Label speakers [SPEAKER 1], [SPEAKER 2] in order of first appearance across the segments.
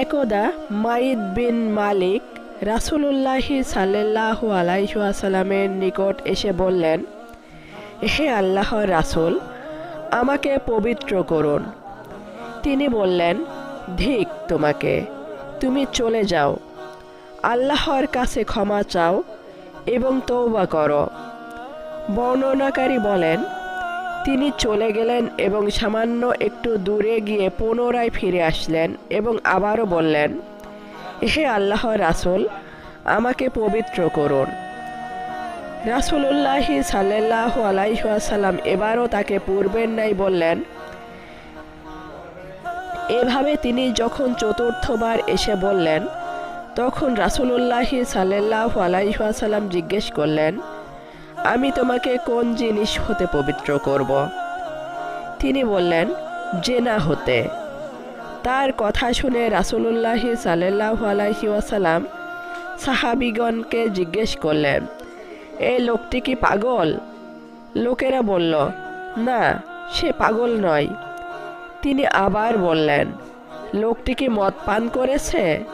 [SPEAKER 1] একদা মাইদ বিন মালিক রাসূলুল্লাহি সাল্লাল্লাহু আলাইহি ওয়াসাল্লামের নিকট এসে বললেন, হে আল্লাহর রাসূল, আমাকে পবিত্র করুন। তিনি বললেন, ধিক তোমাকে, তুমি চলে যাও। আল্লাহর কাছে ক্ষমা চাও এবং তৌবা করো। বর্ণনাকারী বলেন তিনি চলে গেলেন এবং সামান্য একটু দূরে গিয়ে পুনরায় ফিরে আসলেন এবং আবারও বললেন, হে আল্লাহ রাসূল, আমাকে পবিত্র করুন। রাসূলুল্লাহি সাল্লাল্লাহু আলাইহি ওয়াসাল্লাম এবারও তাকে পূর্বের ন্যায় বললেন, এভাবে তিনি যখন চতুর্থবার এসে বললেন, তখন রাসূলুল্লাহি সাল্লাল্লাহু আলাইহি ওয়াসাল্লাম জিজ্ঞেস করলেন আমি তোমাকে কোন জিনিস হতে পবিত্র করব? তিনি বললেন, জেনা হতে। তার কথা শুনে রাসূলুল্লাহি সাল্লাল্লাহু আলাইহি ওয়াসাল্লাম সাহাবিগণকে জিজ্ঞেস করলেন এই লোকটি কি পাগল? লোকেরা বলল, না, সে পাগল নয়। তিনি আবার বললেন, লোকটি কি মদ পান করেছে?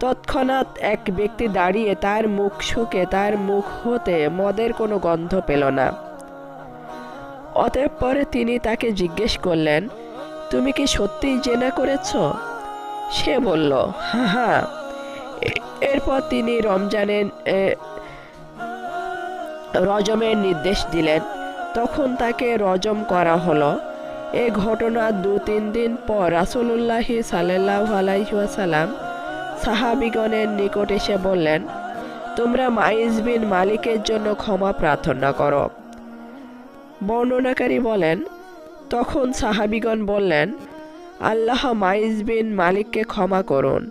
[SPEAKER 1] তৎক্ষণাৎ এক ব্যক্তি দাঁড়িয়ে তার মুখ শুকে তার মুখ হতে মদের কোনো গন্ধ পেল না। অতএব পরে তিনি তাকে জিজ্ঞেস করলেন, তুমি কি সত্যিই জেনা করেছ? সে বলল হ্যাঁ হ্যাঁ। এ- এরপর তিনি রমজানের রজমের নির্দেশ দিলেন। তখন তাকে রজম করা হলো। এ ঘটনা দু তিন দিন পর রাসূলুল্লাহি সাল্লাল্লাহু আলাইহি ওয়াসাল্লাম সাহাবিগণের নিকট এসে বললেন, তোমরা মাইজ বিন মালিকের জন্য ক্ষমা প্রার্থনা করো। বর্ণনাকারী বলেন, তখন সাহাবিগণ বললেন, আল্লাহ মাইজ বিন মালিককে ক্ষমা করুন।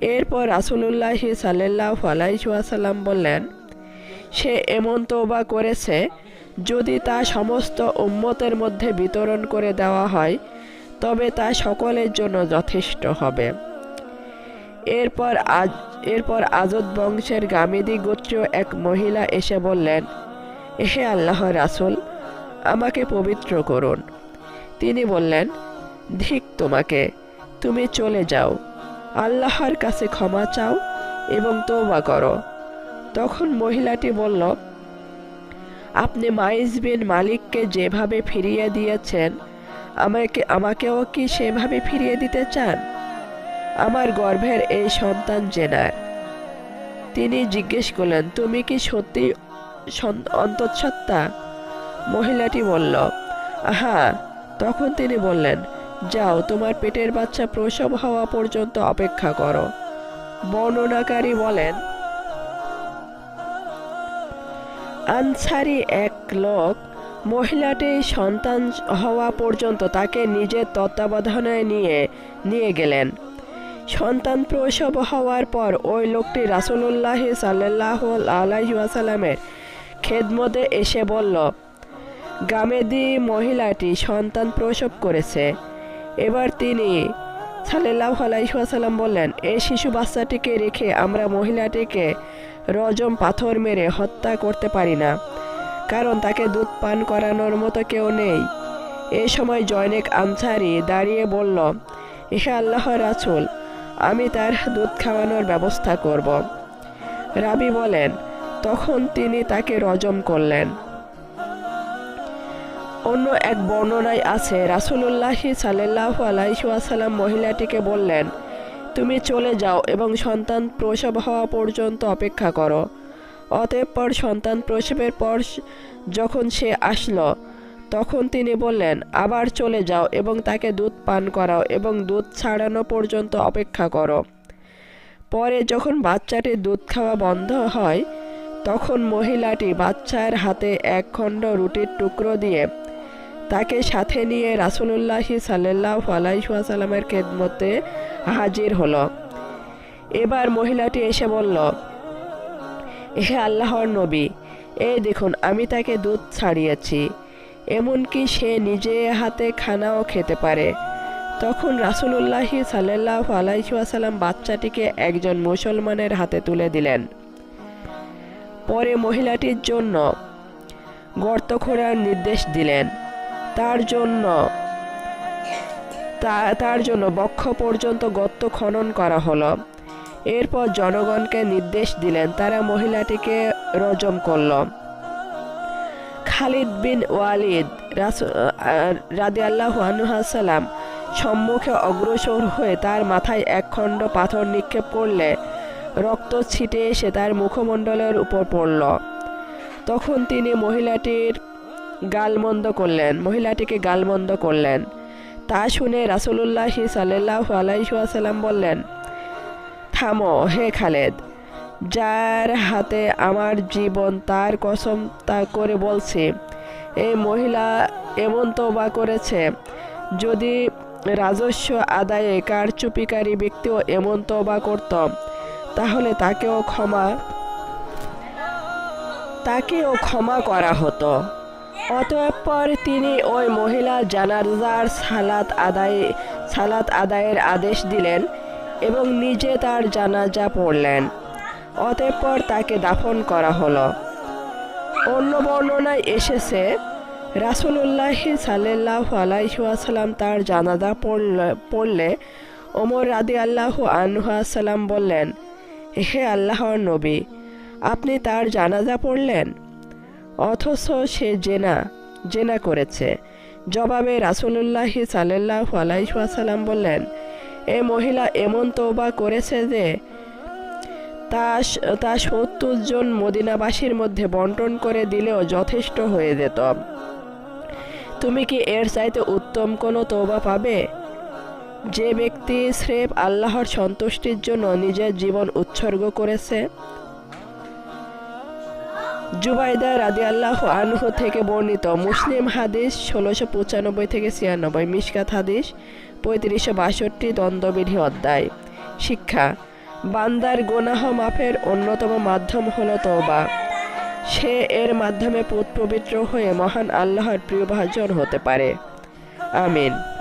[SPEAKER 1] এরপর রাসূলুল্লাহি সাল্লাল্লাহু আলাইহি ওয়াসাল্লাম বললেন, সে এমন তোবা করেছে, যদি তা সমস্ত উম্মতের মধ্যে বিতরণ করে দেওয়া হয়, তবে তা সকলের জন্য যথেষ্ট হবে। এরপর আজ, এরপর আজদ বংশের গামেদি গোত্রীয় এক মহিলা এসে বললেন, হে আল্লাহ রাসূল, আমাকে পবিত্র করুন। তিনি বললেন, ধিক তোমাকে, তুমি চলে যাও। আল্লাহর কাছে ক্ষমা চাও এবং তওবা করো। তখন মহিলাটি বলল, আপনি মাইজ বিন মালিককে যেভাবে ফিরিয়ে দিয়েছেন, আমাকে, আমাকেও কি সেভাবে ফিরিয়ে দিতে চান? আমার গর্ভের এই সন্তান জেনার। তিনি জিজ্ঞেস করলেন, তুমি কি সত্যি অন্তঃসত্ত্বা? মহিলাটি বলল হ্যাঁ তখন তিনি বললেন, যাও, তোমার পেটের বাচ্চা প্রসব হওয়া পর্যন্ত অপেক্ষা করো। বর্ণনাকারী বলেন, আনসারি এক লোক মহিলাটি সন্তান হওয়া পর্যন্ত তাকে নিজের তত্ত্বাবধানে নিয়ে নিয়ে গেলেন। সন্তান প্রসব হওয়ার পর ওই লোকটি রাসূলুল্লাহ সাল্লাহ আলাইহি ওয়াসাল্লামের খেদমতে এসে বলল, গামেদি মহিলাটি সন্তান প্রসব করেছে। এবার তিনি সাল্লাহ আলাইসাল্লাম বললেন এই শিশু বাচ্চাটিকে রেখে আমরা মহিলাটিকে রজম পাথর মেরে হত্যা করতে পারি না, কারণ তাকে দুধ পান করানোর মতো কেউ নেই। এ সময় জয়নেক আনসারি দাঁড়িয়ে বলল, ইহা আল্লাহ রাসূল। আমি তার দুধ খাওয়ানোর ব্যবস্থা করব। রাবি বলেন, তখন তিনি তাকে রজম করলেন। অন্য এক বর্ণনায় আছে, রাসূলুল্লাহি সাল্লাল্লাহু আলাইহি ওয়াসাল্লাম মহিলাটিকে বললেন, তুমি চলে যাও এবং সন্তান প্রসব হওয়া পর্যন্ত অপেক্ষা করো। অতঃপর সন্তান প্রসবের পর যখন সে আসলো তখন তিনি বললেন, আবার চলে যাও এবং তাকে দুধ পান করাও এবং দুধ ছাড়ানো পর্যন্ত অপেক্ষা করো। পরে যখন বাচ্চাটির দুধ খাওয়া বন্ধ হয়, তখন মহিলাটি বাচ্চার হাতে এক খণ্ড রুটির টুকরো দিয়ে তাকে সাথে নিয়ে রাসূলুল্লাহি সাল্লাল্লাহু আলাইহি ওয়াসাল্লামের খেদমতে হাজির হলো। এবার মহিলাটি এসে বলল, হে আল্লাহর নবী, এই দেখুন, আমি তাকে দুধ ছাড়িয়েছি। এমনকি সে নিজে হাতে খানাও খেতে পারে। তখন রাসূলুল্লাহি সাল্লাল্লাহু আলাইহি ওয়াসাল্লাম বাচ্চাটিকে একজন মুসলমানের হাতে তুলে দিলেন। পরে মহিলাটির জন্য গর্ত খোঁড়ার নির্দেশ দিলেন। তার জন্য তার জন্য বক্ষ পর্যন্ত গর্ত খনন করা হলো। এরপর জনগণকে নির্দেশ দিলেন, তারা মহিলাটিকে রজম করল। খালিদ বিন ওয়ালিদ রাদি আল্লাহ সালাম, সম্মুখে অগ্রসর হয়ে তার মাথায় এক খণ্ড পাথর নিক্ষেপ করলে রক্ত ছিটে এসে তার মুখমণ্ডলের উপর পড়ল। তখন তিনি মহিলাটির গালমন্দ করলেন, মহিলাটিকে গালমন্দ করলেন। তা শুনে রাসুলুল্লাহি সাল্লাহ আলাইসাল্লাম বললেন, থামো, হে খালেদ যার হাতে আমার জীবন, তার কসম তা করে বলছি এই মহিলা এমন তবা করেছে, যদি রাজস্ব আদায়ে কারচুপিকারী ব্যক্তিও এমন তবা করত, তাহলে তাকেও ক্ষমা তাকেও ক্ষমা করা হতো। অতঃপর তিনি ওই মহিলা জানাজার সালাত আদায়, সালাত আদায়ের আদেশ দিলেন এবং নিজে তার জানাজা পড়লেন। অতঃপর তাকে দাফন করা হলো। অন্য বর্ণনায় এসেছে, রাসুলুল্লাহ সাল্লাহ আলাইসাল্লাম তার জানাজা পড়লে ওমর রাদি আল্লাহ আনহাসাল্লাম বললেন, হে আল্লাহর নবী, আপনি তার জানাজা পড়লেন? অথচ সে জেনা জেনা করেছে। জবাবে রাসুলুল্লাহি সাল্লাহ আলাইসাল্লাম বললেন, এ মহিলা এমন তৌবা করেছে যে তা তা সত্তর জন মদিনাবাসীর মধ্যে বন্টন করে দিলেও যথেষ্ট হয়ে যেত। তুমি কি এর চাইতে উত্তম কোনো তৌবা পাবে? যে ব্যক্তি স্রেফ আল্লাহর সন্তুষ্টির জন্য নিজের জীবন উৎসর্গ করেছে? জুবাইদা রাদি আল্লাহ আনহু থেকে বর্ণিত মুসলিম হাদিস ষোলোশো পঁচানব্বই থেকে ছিয়ানব্বই মিসকাত হাদিস পঁয়ত্রিশশো বাষট্টি, দ্বন্দ্ববিধি অধ্যায়। শিক্ষা বান্দার গোনাহ মাফের অন্যতম মাধ্যম হল তওবা। সে এর মাধ্যমে পুত পবিত্র হয়ে মহান আল্লাহর প্রিয় ভাজন হতে পারে। আমিন।